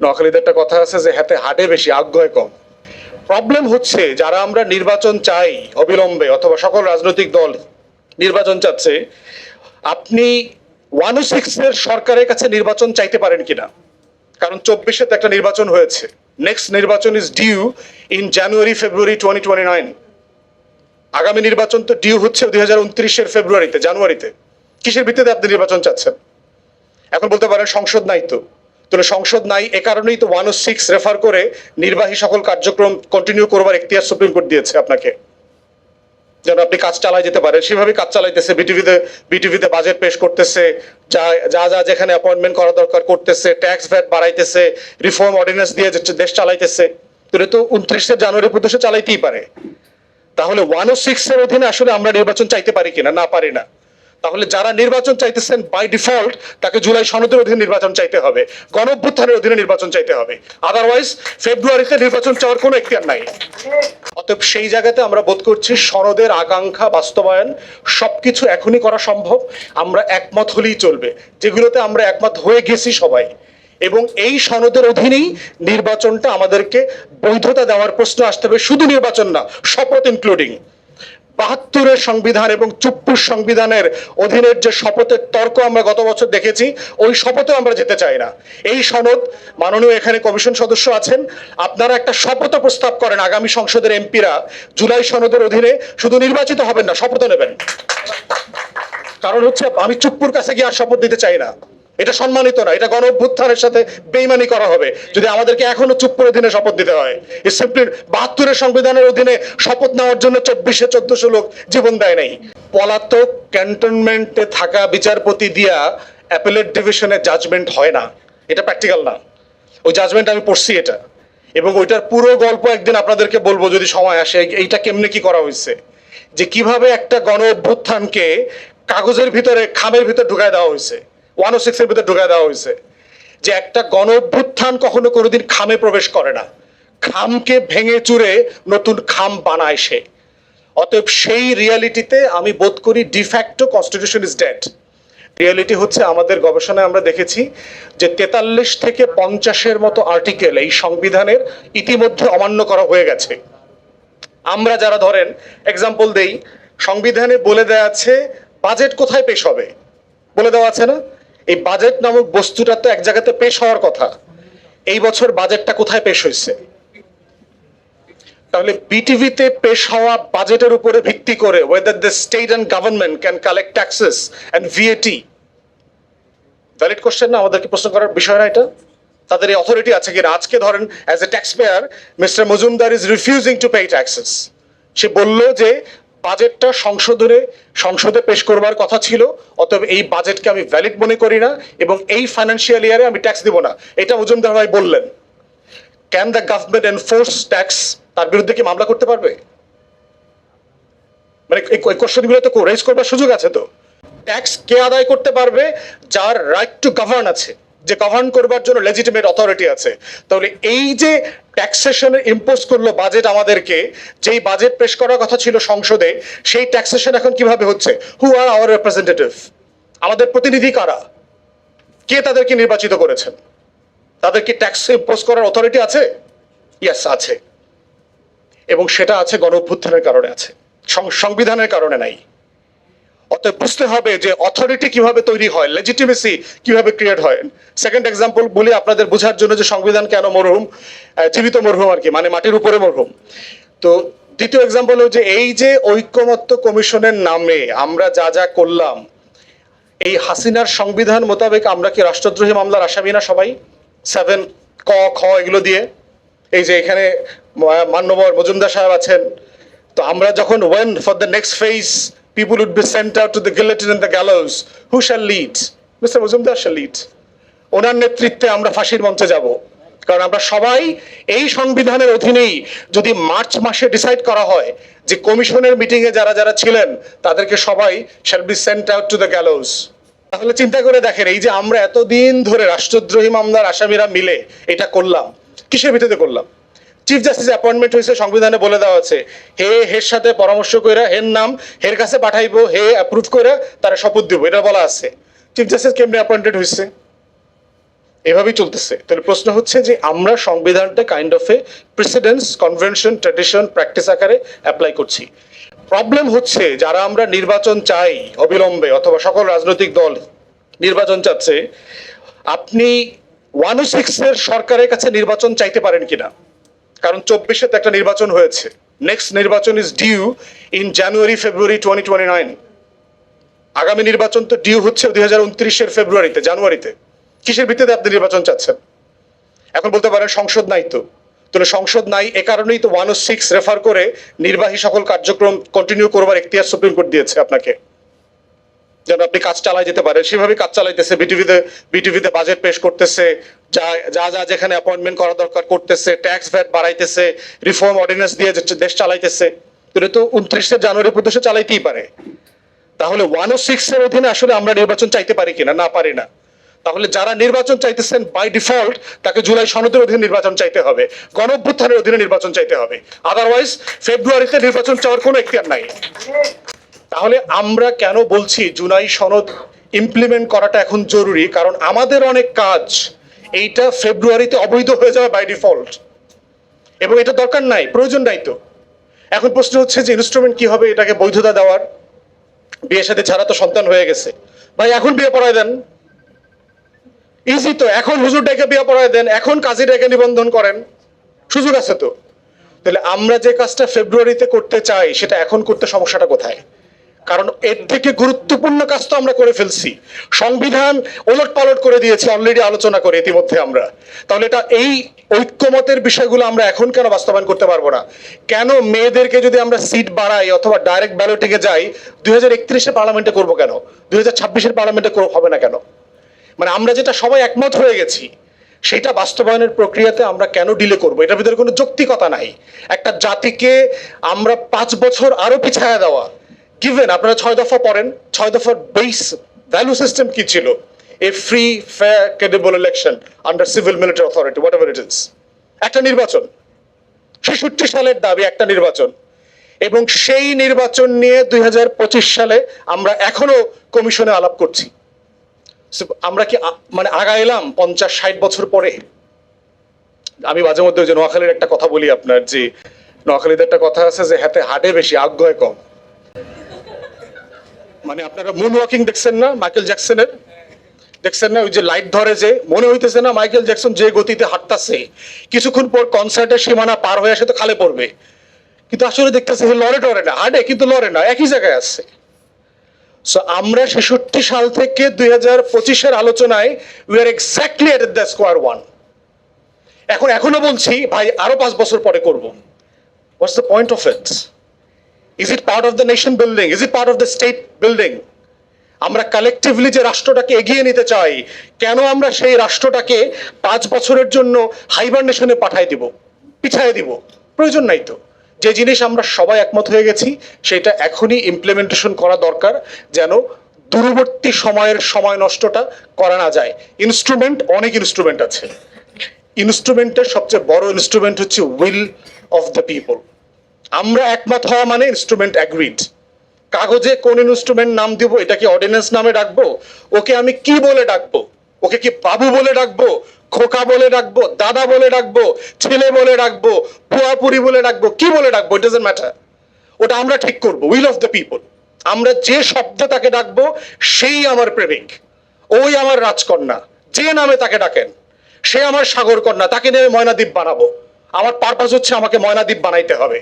নোয়াখালীতে একটা কথা আছে যে হাতে হাটে বেশি, আগ্রহে কম। প্রবলেম হচ্ছে যারা আমরা নির্বাচন চাই অবিলম্বে অথবা সকল রাজনৈতিক দল নির্বাচন চাচ্ছে, আপনি ওয়ান ও সিক্সের সরকারের কাছে নির্বাচন চাইতে পারেন কিনা? কারণ চব্বিশে তো একটা নির্বাচন হয়েছে। নেক্সট নির্বাচন is due in January February twenty twenty nine আগামী নির্বাচন তো ডিউ হচ্ছে দুই হাজার উনত্রিশের ফেব্রুয়ারিতে জানুয়ারিতে কিসের ভিত্তিতে আপনি নির্বাচন চাচ্ছেন? এখন বলতে পারেন সংসদ নাই তো। তাহলে সংসদ নাই, এ কারণেই তো ওয়ান ও সিক্স রেফার করে নির্বাহী সকল কার্যক্রম কন্টিনিউ করবার এখতিয়ার সুপ্রিম কোর্ট দিয়েছে আপনাকে। যেন আপনি কাজ চালাই যেতে পারেন। সেভাবে কাজ চালাইতেছে বিটিভিতে বিটিভিতে বাজেট পেশ করতেছে, যা যা যা যেখানে অ্যাপয়েন্টমেন্ট করা দরকার করতেছে ট্যাক্স ভ্যাট বাড়াইতেছে রিফর্ম অর্ডিন্যান্স দিয়ে দেশ চালাইতেছে। তাহলে তো উনত্রিশে জানুয়ারি পর্যন্ত চালাইতেই পারে। তাহলে ওয়ান ও সিক্স এর অধীনে আসলে আমরা নির্বাচন চাইতে পারি কিনা? না পারি না। তাহলে যারা নির্বাচন চাইতেছেন বাই ডিফল্ট তাকে জুলাই সনদের অধীনে নির্বাচন চাইতে হবে। গণঅভ্যুত্থানের অধীনে নির্বাচন চাইতে হবে। আদারওয়াইজ ফেব্রুয়ারিতে নির্বাচন চাওয়ার কোনো এখতিয়ার নাই। অতএব সেই জায়গাতে আমরা বোধ করছি সনদের আকাঙ্ক্ষা, বাস্তবায়ন সবকিছু এখনই করা সম্ভব। আমরা একমত হলেই চলবে। যেগুলোতে আমরা একমত হয়ে গেছি সবাই। এবং এই সনদের অধীনেই নির্বাচনটা আমাদেরকে বৈধতা দেওয়ার প্রশ্ন আসতে হবে। শুধু নির্বাচন না, শপথ ইনক্লুডিং বাহাত্তরের সংবিধান এবং চুপ্পুর সংবিধানের অধীনের যে শপথের তর্ক আমরা গত বছর দেখেছি, ওই শপথে আমরা যেতে চাই না। এই সনদ মাননীয় এখানে কমিশন সদস্য আছেন। আপনারা একটা শপথ প্রস্তাব করেন আগামী সংসদের এমপিরা জুলাই সনদের অধীনে। শুধু নির্বাচিত হবেন না শপথ নেবেন। কারণ হচ্ছে আমি চুপ্পুর কাছে গিয়ে আর শপথ দিতে চাই না। এটা সম্মানিত না, এটা গণ অভ্যুত্থানের সাথে বেইমানি করা হবে। যদি আমাদেরকে এখনও চুপ করে দিনে শপথ দিতে হয় সিম্পলি বাহাত্তরের সংবিধানের অধীনে শপথ নেওয়ার জন্য চব্বিশে চোদ্দশো লোক জীবন দেয় নাই। পলাতক ক্যান্টনমেন্টে থাকা বিচারপতি দিয়া অ্যাপেলেট ডিভিশনে জাজমেন্ট হয় না। এটা প্র্যাকটিক্যাল না। ওই জাজমেন্ট আমি পড়ছি এটা। এবং ওইটার পুরো গল্প একদিন আপনাদেরকে বলব যদি সময় আসে, এইটা কেমনে কি করা হয়েছে? যে কীভাবে একটা গণ অভ্যুত্থানকে কাগজের ভিতরে, খামের ভিতরে ঢুকায় দেওয়া হয়েছে। ওয়ান ও সিক্সের ভিতরে ঢুকায় দেওয়া হয়েছে যে একটা গণ অভ্যুত্থান কখনো কোনোদিন খামে প্রবেশ করে না। খামকে ভেঙে চুরে নতুন খাম বানায় সে। অতএব সেই রিয়ালিটিতে আমি বোধ করি de facto constitution is dead reality হচ্ছে আমাদের গবেষণায় আমরা দেখেছি যে তেতাল্লিশ থেকে পঞ্চাশের মতো আর্টিকেল এই সংবিধানের ইতিমধ্যে অমান্য করা হয়ে গেছে। আমরা যারা ধরেন এক্সাম্পল দেই, সংবিধানে বলে দেওয়া আছে, বাজেট কোথায় পেশ হবে? বলে দেওয়া আছে না? এই বাজেট নামক বস্তুটা তো এক জায়গাতে পেশ হওয়ার কথা। এই বছর বাজেটটা কোথায় পেশ হয়েছে? তাহলে বিটিভিতে পেশ হওয়া বাজেটের উপরে ভিত্তি করে whether the state and government can collect taxes and VAT valid question না? আমাদেরকে প্রশ্ন করার বিষয় না এটা? তাদের এই অথরিটি আছে কিনা? আজকে ধরেন as a taxpayer mister Majumdar is refusing to pay taxes সে বলল যে বাজেটটা সংশোধনে, সংসদে পেশ করবার কথা ছিল, অতএব এই বাজেটকে আমি ভ্যালিড মনে করি না এবং এই ফাইন্যান্সিয়াল ইয়ারে আমি ট্যাক্স দিব না। এটা মজুমদার ভাই বললেন। Can the government enforce tax তার বিরুদ্ধে কি মামলা করতে পারবে? মানে এই কোশ্চেনগুলো তো রেজ করবার সুযোগ আছে তো। ট্যাক্স কে আদায় করতে পারবে, যার রাইট টু গভর্ন আছে। যে গভর্ন করবার জন্য লেজিটিমেট অথরিটি আছে। তাহলে এই যে ট্যাক্সেশনের ইম্পোজ করল বাজেট আমাদেরকে, যেই বাজেট পেশ করার কথা ছিল সংসদে, সেই ট্যাক্সেশন এখন কীভাবে হচ্ছে? হু আর আওয়ার রিপ্রেজেন্টেটিভ আমাদের প্রতিনিধি কারা? কে তাদেরকে নির্বাচিত করেছেন? তাদের কি ট্যাক্স ইম্পোজ করার অথরিটি আছে? ইয়েস আছে। এবং সেটা আছে গণ কারণে আছে। সংবিধানের কারণে নাই। অতএব বুঝতে হবে যে অথরিটি কীভাবে তৈরি হয় লেজিটিমেসি কীভাবে ক্রিয়েট হয়। সেকেন্ড এক্সাম্পল বলি আপনাদের বোঝার জন্য যে সংবিধান কেন মরহুম জীবিত মরহুম আর কি মানে মাটির উপরে মরহুম। তো দ্বিতীয় এক্সাম্পল যে এই যে ঐক্যমত্য কমিশনের নামে আমরা যা যা করলাম, এই হাসিনার সংবিধান মোতাবেক আমরা কি রাষ্ট্রদ্রোহী মামলার আসামি না সবাই? সেভেন ক, খ এগুলো দিয়ে। এই যে এখানে মান্যবর মজুমদার সাহেব আছেন। তো আমরা যখন when for the next phase people would be sent out to the guillotine in the gallows who shall lead mister Majumdar shall lead ওনার নেতৃত্বে আমরা ফাঁসির মঞ্চে যাব। কারণ আমরা সবাই এই সংবিধানের অধীনেই যদি মার্চ মাসে ডিসাইড করা হয় যে কমিশনের মিটিং এ যারা যারা ছিলেন, তাদেরকে সবাই shall be sent out to the gallows তাহলে চিন্তা করে দেখেন, এই যে আমরা এতদিন ধরে রাষ্ট্রদ্রোহী মামলার আসামিরা মিলে এটা করলাম, কিসের ভিত্তিতে করলাম? চিফ জাস্টিস অ্যাপয়েন্টমেন্ট হয়েছে, সংবিধানে বলে দেওয়া আছে। হে, হের সাথে পরামর্শ কইরা, হের নাম, হের কাছে পাঠাইবো, হে অ্যাপ্রুভ কইরা, তারা শপথ দিব, এটা বলা আছে। চিফ জাস্টিস কেমনি অ্যাপয়েন্টেড হয়েছে এভাবেই চলতেছে। তাহলে প্রশ্ন হচ্ছে যে, আমরা সংবিধানটা kind of a precedence convention tradition practice আকারে অ্যাপ্লাই করছি। প্রবলেম হচ্ছে, যারা আমরা নির্বাচন চাই, অবিলম্বে, অথবা সকল রাজনৈতিক দল নির্বাচন চাচ্ছে, আপনি ওয়ান সিক্সের সরকারের কাছে নির্বাচন চাইতে পারেন কিনা? কারণ চব্বিশে তো একটা নির্বাচন হয়েছে। নেক্সট নির্বাচন is due in January February twenty twenty nine আগামী নির্বাচন তো ডিউ হচ্ছে দুই হাজার উনত্রিশের ফেব্রুয়ারিতে জানুয়ারিতে কিসের ভিত্তিতে আপনি নির্বাচন চাচ্ছেন? এখন বলতে পারেন সংসদ নাই তো। তাহলে সংসদ নাই এ কারণেই তো ওয়ান ও সিক্স রেফার করে নির্বাহী সকল কার্যক্রম কন্টিনিউ করবার এখতিয়ার সুপ্রিম কোর্ট দিয়েছে আপনাকে। যেন আপনি কাজ চালাই যেতে পারেন। সেভাবে কাজ চালাইতেছে বিটিভিতে বিটিভিতে বাজেট পেশ করতেছে যা যা যেখানে অ্যাপয়েন্টমেন্ট করা দরকার করতেছে ট্যাক্স ভ্যাট বাড়াইতেছে রিফর্ম অর্ডিন্যান্স দিয়ে দেশ চালাইতেছে তাহলে তো উনত্রিশে জানুয়ারি পর্যন্ত চালাইতেই পারে। তাহলে ওয়ান ও সিক্স এর অধীনে আসলে আমরা নির্বাচন চাইতে পারি কিনা? না পারি না। তাহলে যারা নির্বাচন চাইতেছেন বাই ডিফল্ট তাকে জুলাই সনদের অধীনে নির্বাচন চাইতে হবে। গণঅভ্যুত্থানের অধীনে নির্বাচন চাইতে হবে। আদারওয়াইজ ফেব্রুয়ারিতে নির্বাচন চাওয়ার কোনো এখতিয়ার নাই। তাহলে আমরা কেন বলছি জুলাই সনদ ইমপ্লিমেন্ট করাটা এখন জরুরি? কারণ আমাদের অনেক কাজ এইটা ফেব্রুয়ারিতে অবৈধ হয়ে যাবে বাই ডিফল্ট এবং এটা দরকার নাই, প্রয়োজন নাই তো। এখন প্রশ্ন হচ্ছে যে ইনস্ট্রুমেন্ট কি হবে, এটাকে বৈধতা দেওয়ার? বিয়ের সাথে ছাড়া তো সন্তান হয়ে গেছে। ভাই, এখন বিয়ে পড়ায় দেন। ইজি তো, এখন হুজুর ডেকে বিয়ে পড়ায় দেন, এখন কাজী ডেকে নিবন্ধন করেন। সুযোগ আছে তো। তাহলে আমরা যে কাজটা ফেব্রুয়ারিতে করতে চাই, সেটা এখন করতে সমস্যাটা কোথায়? কারণ এর থেকে গুরুত্বপূর্ণ কাজ তো আমরা করে ফেলছি। সংবিধান ওলট পালট করে দিয়েছি অলরেডি আলোচনা করে ইতিমধ্যে আমরা। তাহলে এটা এই ঐক্যমতের বিষয়গুলো আমরা এখন কেন বাস্তবায়ন করতে পারব না? কেন মেয়েদেরকে যদি আমরা সিট বাড়াই অথবা ডাইরেক্ট ব্যালটে যাই, দুই হাজার একত্রিশে পার্লামেন্টে করব কেন? দুই হাজার ছাব্বিশের পার্লামেন্টে হবে না কেন? মানে আমরা যেটা সবাই একমত হয়ে গেছি, সেটা বাস্তবায়নের প্রক্রিয়াতে আমরা কেন ডিলে করব? এটার ভিতরে কোনো যৌক্তিকতা নাই। একটা জাতিকে আমরা পাঁচ বছর আরও পিছায়া দেওয়া গিভেন আপনারা ছয় দফা পড়েন, ছয় দফার বেস ভ্যালু সিস্টেম কি ছিল? A free fair credible election under civil military authority whatever it is একটা নির্বাচন, ছেষট্টি সালের দাবি একটা নির্বাচন, এবং সেই নির্বাচন নিয়ে দুই হাজার পঁচিশ সালে আমরা এখনও কমিশনে আলাপ করছি। আমরা কি মানে আগা এলাম পঞ্চাশ, ষাট বছর পরে? আমি মাঝে মধ্যে ওই যে নোয়াখালীর একটা কথা বলি আপনার, যে নোয়াখালীতে একটা কথা আছে যে হাতে হাটে বেশি, আগ্রহে কম। মানে আপনারা মুন ওয়াকিং দেখছেন না মাইকেল জ্যাকসনের দেখছেন না? ওই যে লাইট ধরে যে, মনে হইতেছে না মাইকেল জ্যাকসন যে গতিতে হাঁটতাছে। কিছুক্ষণ পর কনসার্টের সীমানা পার হয়ে আসে তো খালে পড়বে। কিন্তু আসলে দেখতেছে যে লড়ে টরে না। হাঁটে, কিন্তু লড়ে না, একই জায়গায় আছে। সো আমরা ছেষট্টি সাল থেকে দুই হাজার পঁচিশের আলোচনায় we are exactly at the square one এখন, এখনও বলছি, ভাই, আরও পাঁচ বছর পরে করব। What's the point of it is it part of the nation building is it part of the state building আমরা কালেকটিভলি যে রাষ্ট্রটাকে এগিয়ে নিতে চাই, কেন আমরা সেই রাষ্ট্রটাকে পাঁচ বছরের জন্য হাইবারনেশনে পাঠাই দিব, পিছায় দিব? প্রয়োজন নাই তো। যে জিনিস আমরা সবাই একমত হয়ে গেছি, সেটা এখনই ইমপ্লিমেন্টেশন করা দরকার, যেন দূরবর্তী সময়ের সময় নষ্টটা করা না যায়। ইনস্ট্রুমেন্ট অনেক ইনস্ট্রুমেন্ট আছে। ইনস্ট্রুমেন্টের সবচেয়ে বড় ইনস্ট্রুমেন্ট হচ্ছে উইল অফ দ্য পিপল আমরা একমত হওয়া মানে ইনস্ট্রুমেন্ট অ্যাগ্রিড কাগজে কোন ইনস্ট্রুমেন্ট নাম দিব, এটা কি অর্ডিন্যান্স নামে ডাকবো? ওকে আমি কি বলে ডাকবো? ওকে কি বাবু বলে ডাকবো? খোকা বলে ডাকবো? দাদা বলে ডাকবো? ছেলে বলে ডাকবো? পুয়াপুরি বলে ডাকবো? কি বলে ডাকবো? ইট ডাজন্ট ম্যাটার ওটা আমরা ঠিক করব উইল অফ দ্য পিপল আমরা যে শব্দে তাকে ডাকবো, সেই আমার প্রেমিক। ওই আমার রাজকন্যা। যে নামে তাকে ডাকেন, সে আমার সাগর কন্যা তাকে নিয়ে ময়নাদ্বীপ বানাবো। আমার পারপাস হচ্ছে আমাকে ময়নাদ্বীপ বানাইতে হবে।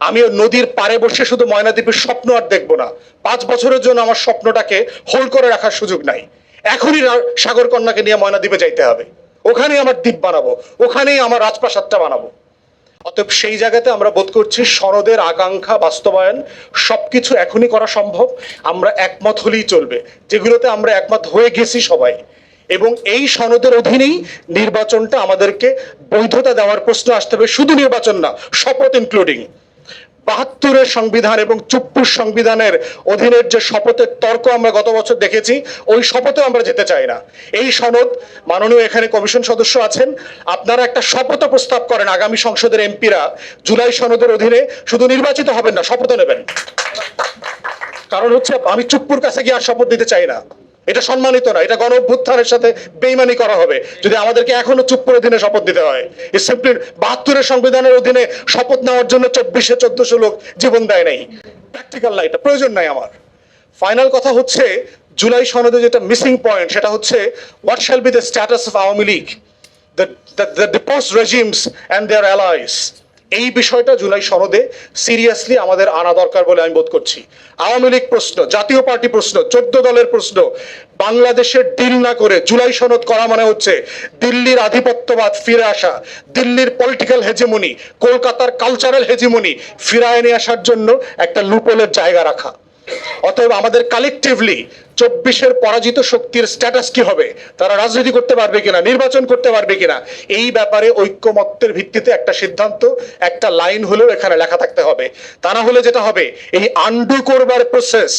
আমি ওই নদীর পাড়ে বসে শুধু ময়নাদ্বীপের স্বপ্ন আর দেখব না। পাঁচ বছরের জন্য আমার স্বপ্নটাকে হোল্ড করে রাখার সুযোগ নাই। এখনই সাগর কন্যাকে নিয়ে ময়নাদ্বীপে যাইতে হবে। ওখানেই আমার দ্বীপ বানাবো। ওখানেই আমার রাজপ্রাসাদটা বানাবো। অতএব সেই জায়গাতে আমরা বোধ করছি সনদের আকাঙ্ক্ষা, বাস্তবায়ন সবকিছু এখনই করা সম্ভব। আমরা একমত হলেই চলবে। যেগুলোতে আমরা একমত হয়ে গেছি সবাই। এবং এই সনদের অধীনেই নির্বাচনটা আমাদেরকে বৈধতা দেওয়ার প্রশ্ন আসতে হবে। শুধু নির্বাচন না, শপথ ইনক্লুডিং বাহাত্তরের সংবিধান এবং চুপ্পুর সংবিধানের অধীনের যে শপথের তর্ক আমরা গত বছর দেখেছি, ওই শপথে আমরা যেতে চাই না। এই সনদ মাননীয় এখানে কমিশন সদস্য আছেন। আপনারা একটা শপথ প্রস্তাব করেন আগামী সংসদের এমপিরা জুলাই সনদের অধীনে। শুধু নির্বাচিত হবেন না শপথ নেবেন। কারণ হচ্ছে আমি চুপ্পুর কাছে গিয়ে আর শপথ দিতে চাই না। এটা সম্মানিত না এটা গণ অভ্যুত্থানের সাথে বেইমানি করা হবে। যদি আমাদেরকে এখনও চুপ করে দিনে শপথ দিতে হয় সিম্পলি বাহাত্তরের সংবিধানের অধীনে শপথ নেওয়ার জন্য চব্বিশে চোদ্দশো লোক জীবন দেয় নাই। প্র্যাকটিক্যাল না এটা প্রয়োজন নাই আমার। ফাইনাল কথা হচ্ছে জুলাই সনদে যেটা মিসিং পয়েন্ট সেটা হচ্ছে what shall be the status of Awami League? The, the deposed regimes and their allies. এই বিষয়টা জুলাই সনদে সিরিয়াসলি আমাদের আনা দরকার বলে আমি বোধ করছি। আওয়ামী লীগ প্রশ্ন, জাতীয় পার্টি প্রশ্ন, চোদ্দ দলের প্রশ্ন, বাংলাদেশের ডিল না করে জুলাই সনদ করা মানে হচ্ছে দিল্লির আধিপত্যবাদ ফিরে আসা, দিল্লির পলিটিক্যাল হেজেমনি কলকাতার কালচারাল হেজেমনি ফিরায় নিয়ে আসার জন্য একটা লুপোলের জায়গা রাখা। অতএব আমাদের কালেকটিভলি চব্বিশের পরাজিত শক্তির স্ট্যাটাস কি হবে? তারা রাজনীতি করতে পারবে কিনা, নির্বাচন করতে পারবে কিনা, এই ব্যাপারে ঐক্যমত্যের ভিত্তিতে একটা সিদ্ধান্ত, একটা লাইন হলেও এখানে লেখা থাকতে হবে। তা না হলে যেটা হবে, এই আন্ডু করবার প্রসেস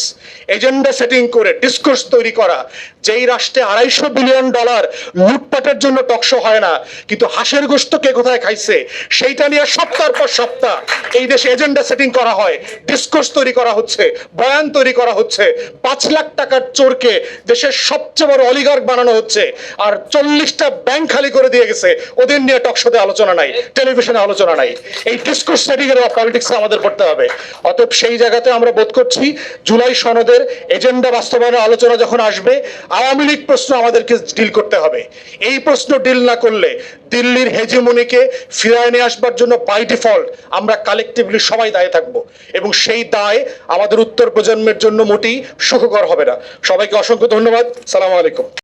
এজেন্ডা সেটিং করে ডিসকোর্স তৈরি করা, যেই রাষ্ট্রে আড়াইশো বিলিয়ন ডলার লুটপাটের জন্য টকশো হয় না, কিন্তু হাঁসের গোস্ত কে কোথায় খাইছে, সেইটা নিয়ে সপ্তাহের পর সপ্তাহ এই দেশে এজেন্ডা সেটিং করা হয় ডিসকোর্স তৈরি করা হচ্ছে, বয়ান তৈরি করা হচ্ছে, পাঁচ লাখ টাকার চোরকে দেশের সবচেয়ে বড় অলিগার্ক বানানো হচ্ছে। আর চল্লিশটা ব্যাংক খালি করে দিয়ে গেছে। ওদের নিয়ে টকশোতে আলোচনা নাই টেলিভিশনে আলোচনা নাই। এই ডিসকোর্স সেটিং এর পলিটিক্স আমাদের করতে হবে। অতএব সেই জায়গাতে আমরা বোধ করছি, জুলাই সনদের এজেন্ডা বাস্তবায়নের আলোচনা যখন আসবে, আওয়ামী লীগ প্রশ্ন আমাদেরকে ডিল করতে হবে। এই প্রশ্ন ডিল না করলে দিল্লির হেজিমনিকে ফিরায় নিয়ে আসবার জন্য বাই ডিফল্ট আমরা কালেকটিভলি সবাই দায়ী থাকব। এবং সেই দায় আমাদের উত্তর প্রজন্মের জন্য মোটেই সুখকর হবে না। সবাইকে অসংখ্য ধন্যবাদ। সালাম আলাইকুম।